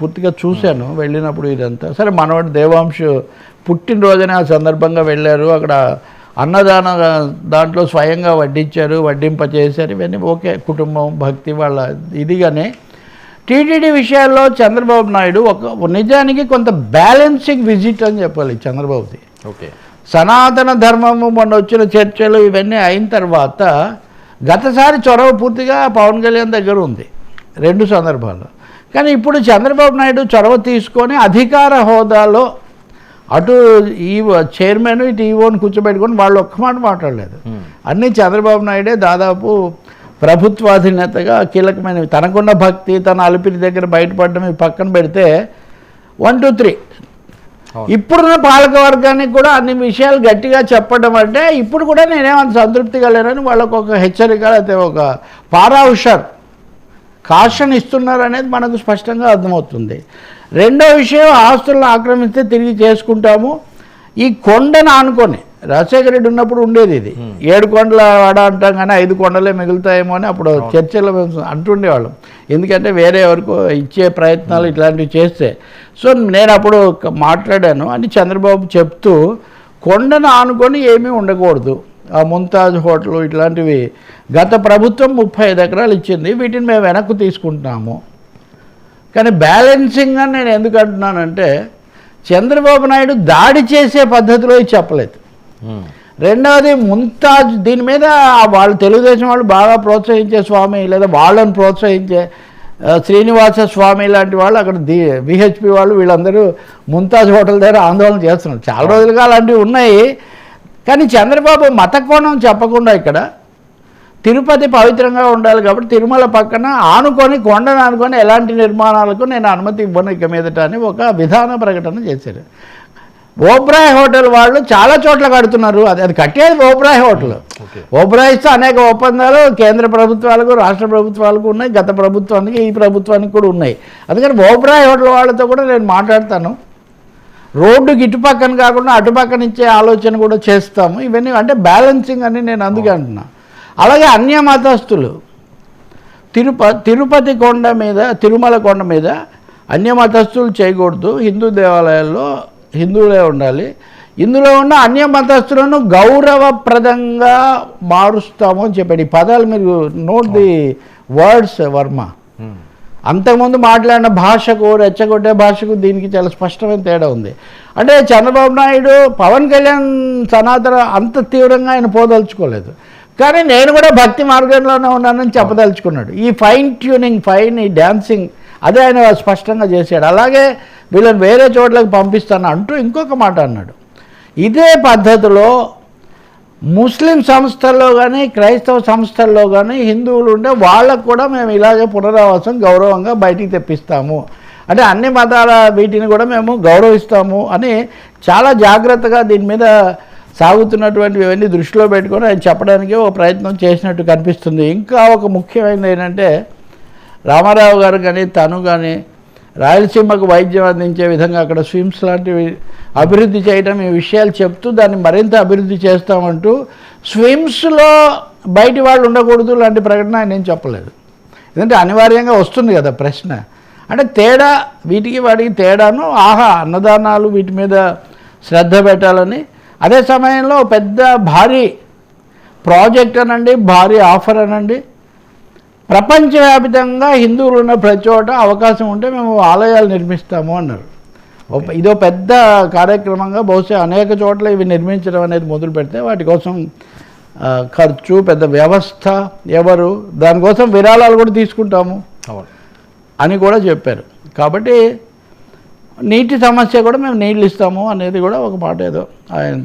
పూర్తిగా చూశాను వెళ్ళినప్పుడు ఇదంతా. సరే మనవాడు దేవాంశు పుట్టినరోజున ఆ సందర్భంగా వెళ్ళారు. అక్కడ అన్నదాన దాంట్లో స్వయంగా వడ్డించారు వడ్డింప చేశారు ఇవన్నీ ఓకే. కుటుంబం భక్తి వాళ్ళ ఇదిగానే. టీటీడీ విషయాల్లో చంద్రబాబు నాయుడు ఒక నిజానికి కొంత బ్యాలెన్సింగ్ విజిట్ అని చెప్పాలి చంద్రబాబుది. ఓకే. సనాతన ధర్మము మొన్న వచ్చిన చర్చలు ఇవన్నీ అయిన తర్వాత గతసారి చొరవ పూర్తిగా పవన్ కళ్యాణ్ దగ్గర ఉంది. రెండు సందర్భాల్లో. కానీ ఇప్పుడు చంద్రబాబు నాయుడు చొరవ తీసుకొని అధికార హోదాలో అటు ఈ చైర్మన్ ఇటు ఈవోని కూర్చోబెట్టుకొని వాళ్ళు ఒక్క మాట మాట్లాడలేదు. అన్నీ చంద్రబాబు నాయుడే దాదాపు ప్రభుత్వాధినేతగా కీలకమైనవి. తనకున్న భక్తి తన అలిపిరి దగ్గర బయటపడడం పక్కన పెడితే వన్ టూ త్రీ. ఇప్పుడున్న పాలక వర్గానికి కూడా అన్ని విషయాలు గట్టిగా చెప్పడం అంటే ఇప్పుడు కూడా నేనేమంత సంతృప్తిగా లేనని వాళ్ళకు ఒక హెచ్చరిక లేకపోతే ఒక పారా హుషార్ కాషన్ ఇస్తున్నారు అనేది మనకు స్పష్టంగా అర్థమవుతుంది. రెండో విషయం ఆస్తులను ఆక్రమిస్తే తిరిగి చేసుకుంటాము. ఈ కొండను ఆనుకొని రాజశేఖర రెడ్డి ఉన్నప్పుడు ఉండేది ఇది. ఏడు కొండల వాడ అంటాం కానీ ఐదు కొండలే మిగులుతాయేమో అని అప్పుడు చర్చలో అంటుండేవాళ్ళం. ఎందుకంటే వేరే ఎవరికో ఇచ్చే ప్రయత్నాలు ఇట్లాంటివి చేస్తే. సో నేను అప్పుడు మాట్లాడాను అని చంద్రబాబు చెప్తూ కొండను ఆనుకొని ఏమీ ఉండకూడదు. ముంతాజ్ హోటల్ ఇట్లాంటివి. గత ప్రభుత్వం ముప్పై ఐదు ఎకరాలు ఇచ్చింది వీటిని మేము వెనక్కు తీసుకుంటున్నాము. కానీ బ్యాలెన్సింగ్ అని నేను ఎందుకు అంటున్నానంటే చంద్రబాబు నాయుడు దాడి చేసే పద్ధతిలో చెప్పలేదు. రెండవది ముంతాజ్ దీని మీద వాళ్ళు తెలుగుదేశం వాళ్ళు బాగా ప్రోత్సహించే స్వామి లేదా వాళ్ళని ప్రోత్సహించే ఆ, శ్రీనివాస స్వామి లాంటి వాళ్ళు అక్కడ ది విహెచ్పి వాళ్ళు వీళ్ళందరూ ముంతాజ్ హోటల్ దగ్గర ఆందోళన చేస్తున్నారు. చాలా రోజులుగా అలాంటివి ఉన్నాయి. కానీ చంద్రబాబు మత కోణం చెప్పకుండా ఇక్కడ తిరుపతి పవిత్రంగా ఉండాలి కాబట్టి తిరుమల పక్కన ఆనుకొని కొండను ఆనుకొని ఎలాంటి నిర్మాణాలకు నేను అనుమతి ఇవ్వను ఇక మీదట అని ఒక విధాన ప్రకటన చేశారు. ఓబ్రాయ్ హోటల్ వాళ్ళు చాలా చోట్ల కడుతున్నారు. అది అది కట్టేది ఓబ్రాయ్ హోటల్. ఓబ్రాయిస్తో అనేక ఒప్పందాలు కేంద్ర ప్రభుత్వాలకు రాష్ట్ర ప్రభుత్వాలకు ఉన్నాయి. గత ప్రభుత్వానికి ఈ ప్రభుత్వానికి కూడా ఉన్నాయి. అందుకని ఓబ్రాయ్ హోటల్ వాళ్ళతో కూడా నేను మాట్లాడతాను. రోడ్డుకి ఇటు పక్కన కాకుండా అటు పక్కన ఇచ్చే ఆలోచన కూడా చేస్తాము. ఇవన్నీ అంటే బ్యాలెన్సింగ్ అని నేను అందుకే అంటున్నా. అలాగే అన్య మతస్థులు తిరుప తిరుపతి కొండ మీద తిరుమల కొండ మీద అన్య మతస్థులు చేయకూడదు. హిందూ దేవాలయాల్లో హిందువులే ఉండాలి. ఇందులో ఉన్న అన్య మతస్థులను గౌరవప్రదంగా మారుస్తాము అని చెప్పాడు. ఈ పదాలు మీరు note the words Varma. Um. అంతకుముందు మాట్లాడిన భాషకు రెచ్చగొట్టే భాషకు దీనికి చాలా స్పష్టమైన తేడా ఉంది. అంటే చంద్రబాబు నాయుడు పవన్ కళ్యాణ్ సనాతన అంత తీవ్రంగా ఆయన పోదలుచుకోలేదు. కానీ నేను కూడా భక్తి మార్గంలోనే ఉన్నానని చెప్పదలుచుకున్నాడు. ఈ ఫైన్ ట్యూనింగ్ ఫైన్ ఈ డ్యాన్సింగ్ అదే ఆయన స్పష్టంగా చేశాడు. అలాగే వీళ్ళని వేరే చోట్లకు పంపిస్తాను అంటూ ఇంకొక మాట అన్నాడు. ఇదే పద్ధతిలో ముస్లిం సంస్థల్లో కానీ క్రైస్తవ సంస్థల్లో కానీ హిందువులు ఉంటే వాళ్ళకు కూడా మేము ఇలాగే పునరావాసం గౌరవంగా బయటికి తెప్పిస్తాము. అంటే అన్ని మతాల వీటిని కూడా మేము గౌరవిస్తాము అని చాలా జాగ్రత్తగా దీని మీద సాగుతున్నటువంటి ఇవన్నీ దృష్టిలో పెట్టుకొని ఆయన చెప్పడానికి ఒక ప్రయత్నం చేసినట్టు కనిపిస్తుంది. ఇంకా ఒక ముఖ్యమైనది ఏంటంటే రామారావు గారు కానీ తను కానీ రాయలసీమకు వైద్యం అందించే విధంగా అక్కడ స్విమ్స్ లాంటివి అభివృద్ధి చేయడం ఈ విషయాలు చెప్తూ దాన్ని మరింత అభివృద్ధి చేస్తామంటూ స్విమ్స్లో బయటి వాళ్ళు ఉండకూడదు లాంటి ప్రకటన ఆయన ఏం చెప్పలేదు. ఎందుకంటే అనివార్యంగా వస్తుంది కదా ప్రశ్న. అంటే తేడా వీటికి వాటికి తేడాను ఆహా అన్నదానాలు వీటి మీద శ్రద్ధ పెట్టాలని. అదే సమయంలో పెద్ద భారీ ప్రాజెక్ట్ అనండి భారీ ఆఫర్ అనండి. ప్రపంచవ్యాప్తంగా హిందువులు ఉన్న ప్రతి చోట అవకాశం ఉంటే మేము ఆలయాలు నిర్మిస్తాము అన్నారు. ఇదో పెద్ద కార్యక్రమంగా బహుశా అనేక చోట్ల ఇవి నిర్మించడం అనేది మొదలు పెడితే వాటి కోసం ఖర్చు పెద్ద వ్యవస్థ ఎవరు దానికోసం విరాళాలు కూడా తీసుకుంటాము అని కూడా చెప్పారు. కాబట్టి నీటి సమస్య కూడా మేము నీళ్ళు ఇస్తాము అనేది కూడా ఒక మాట ఏదో ఆయన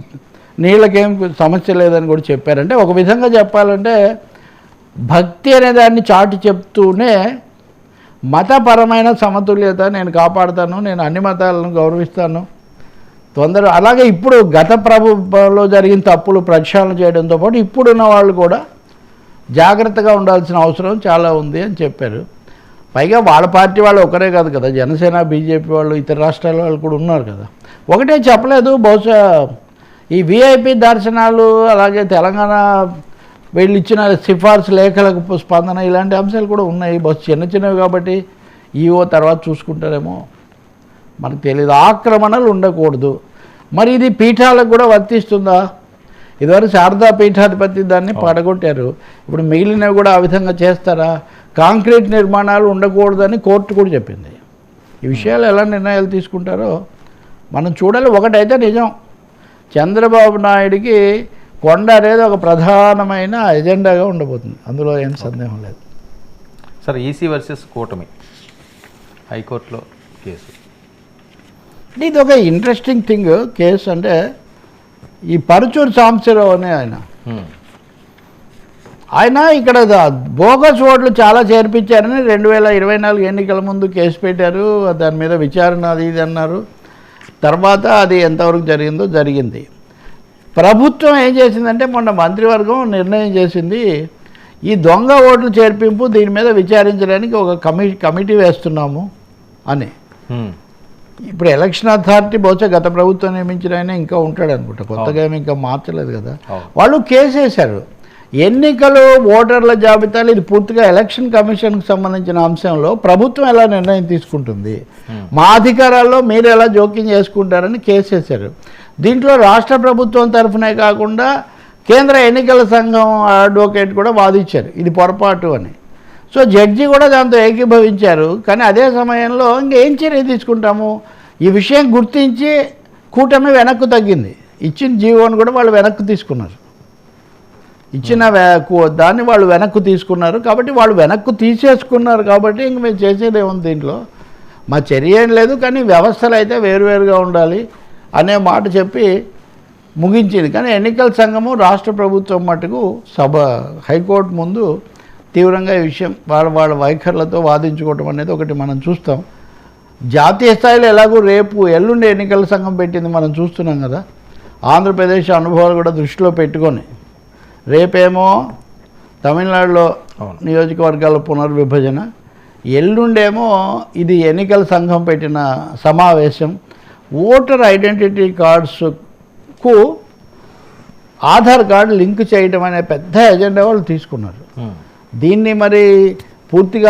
నీళ్ళకేం సమస్య లేదని కూడా చెప్పారంటే ఒక విధంగా చెప్పాలంటే భక్తి అనే దాన్ని చాటి చెప్తూనే మతపరమైన సమతుల్యత నేను కాపాడుతాను నేను అన్ని మతాలను గౌరవిస్తాను. తొందర అలాగే ఇప్పుడు గత ప్రభుత్వంలో జరిగిన తప్పులు ప్రక్షాళన చేయడంతో పాటు ఇప్పుడున్న వాళ్ళు కూడా జాగ్రత్తగా ఉండాల్సిన అవసరం చాలా ఉంది అని చెప్పారు. పైగా వాళ్ళ పార్టీ వాళ్ళు ఒకరే కాదు కదా జనసేన బీజేపీ వాళ్ళు ఇతర రాష్ట్రాల వాళ్ళు కూడా ఉన్నారు కదా. ఒకటే చెప్పలేదు బహుశా ఈ విఐపి దర్శనాలు అలాగే తెలంగాణ వీళ్ళు ఇచ్చిన సిఫార్సు లేఖలకు స్పందన ఇలాంటి అంశాలు కూడా ఉన్నాయి. బహు చిన్న చిన్నవి కాబట్టి ఈఓ తర్వాత చూసుకుంటారేమో. మనకు తెలియదు ఆక్రమణలు ఉండకూడదు. మరి ఇది పీఠాలకు కూడా వర్తిస్తుందా ఇదివరకు శారదా పీఠాధిపతి దాన్ని పడగొట్టారు. ఇప్పుడు మిగిలినవి కూడా ఆ విధంగా చేస్తారా? కాంక్రీట్ నిర్మాణాలు ఉండకూడదని కోర్టు కూడా చెప్పింది. ఈ విషయాలు ఎలా నిర్ణయాలు తీసుకుంటారో మనం చూడాలి. ఒకటైతే నిజం. చంద్రబాబు నాయుడికి కొండ అనేది ఒక ప్రధానమైన ఎజెండాగా ఉండబోతుంది. అందులో ఏం సందేహం లేదు. సార్ ఈసీ వర్సెస్ కూటమి హైకోర్టులో కేసు. ఇది ఒక ఇంట్రెస్టింగ్ థింగ్ కేసు అంటే ఈ పరుచూరు సాంబశివరావు అనే ఆయన. ఆయన ఇక్కడ బోగస్ ఓట్లు చాలా చేర్పించారని రెండు వేల ఇరవై నాలుగు ఎన్నికల ముందు కేసు పెట్టారు. దాని మీద విచారణ అది ఇది అన్నారు. తర్వాత అది ఎంతవరకు జరిగిందో జరిగింది. ప్రభుత్వం ఏం చేసిందంటే మొన్న మంత్రివర్గం నిర్ణయం చేసింది ఈ దొంగ ఓట్లు చేర్పింపు దీని మీద విచారించడానికి ఒక కమి కమిటీ వేస్తున్నాము అని. ఇప్పుడు ఎలక్షన్ అథారిటీ బహుశా గత ప్రభుత్వం నియమించిన ఆయన ఇంకా ఉంటాడు అనుకుంటా కొత్తగా ఏమి ఇంకా మార్చలేదు కదా. వాళ్ళు కేసు వేశారు. ఎన్నికలు ఓటర్ల జాబితాలు ఇది పూర్తిగా ఎలక్షన్ కమిషన్కి సంబంధించిన అంశంలో ప్రభుత్వం ఎలా నిర్ణయం తీసుకుంటుంది? మా అధికారాల్లో మీరు ఎలా జోక్యం చేసుకుంటారని కేసు వేశారు. దీంట్లో రాష్ట్ర ప్రభుత్వం తరఫునే కాకుండా కేంద్ర ఎన్నికల సంఘం అడ్వకేట్ కూడా వాదించారు ఇది పొరపాటు అని. సో జడ్జి కూడా దాంతో ఏకీభవించారు. కానీ అదే సమయంలో ఇంకేం చర్య తీసుకుంటాము? ఈ విషయం గుర్తించి కూటమి వెనక్కు తగ్గింది. ఇచ్చిన జీవోని కూడా వాళ్ళు వెనక్కు తీసుకున్నారు. ఇచ్చిన కు- దాన్ని వాళ్ళు వెనక్కు తీసుకున్నారు. కాబట్టి వాళ్ళు వెనక్కు తీసేసుకున్నారు కాబట్టి ఇంక మేము చేసేది ఏముంది దీంట్లో? మా చర్య ఏం లేదు కానీ వ్యవస్థలు అయితే వేరువేరుగా ఉండాలి. అనే మాట చెప్పి ముగించింది. కానీ ఎన్నికల సంఘము రాష్ట్ర ప్రభుత్వం మటుకు సభ హైకోర్టు ముందు తీవ్రంగా ఈ విషయం వాళ్ళ వాళ్ళ వైఖరులతో వాదించుకోవటం అనేది ఒకటి మనం చూస్తాం. జాతీయ స్థాయిలో ఎలాగో రేపు ఎల్లుండి ఎన్నికల సంఘం పెట్టింది మనం చూస్తున్నాం కదా. ఆంధ్రప్రదేశ్ అనుభవాలు కూడా దృష్టిలో పెట్టుకొని రేపేమో తమిళనాడులో. నియోజకవర్గాల పునర్విభజన ఎల్లుండేమో ఇది ఎన్నికల సంఘం పెట్టిన సమావేశం ఓటర్ ఐడెంటిటీ కార్డ్స్కు ఆధార్ కార్డు లింక్ చేయడం అనే పెద్ద ఎజెండా వాళ్ళు తీసుకున్నారు. దీన్ని మరి పూర్తిగా